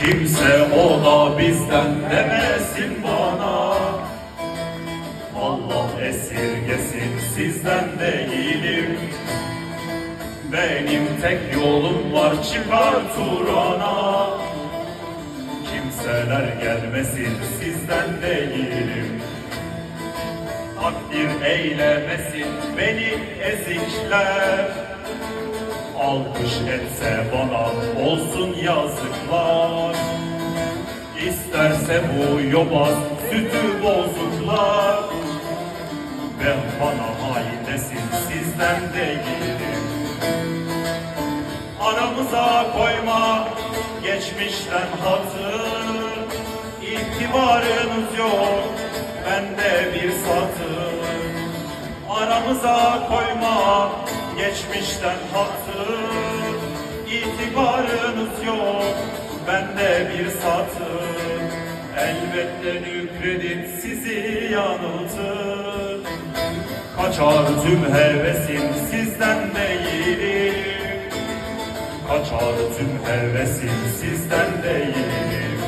Kimse o da bizden demesin bana. Allah esirgesin sizden değilim Benim tek yolum var çıkar Turan'a. Kimseler gelmesin sizden değilim Takdir eylemesin beni ezikler Alkış etse bana olsun yazıklar. İsterse bu yobaz sütü bozuklar. Ben bana hain desin sizden değilim. Aramıza koyma geçmişten hatır İtibarınız yok bende bir satır Aramıza koyma geçmişten hatır İtibarınız yok bende bir satır. Elbette nükredin sizi yanıltır. Kaçar tüm hevesim sizden değilim Kaçar tüm hevesim sizden değilim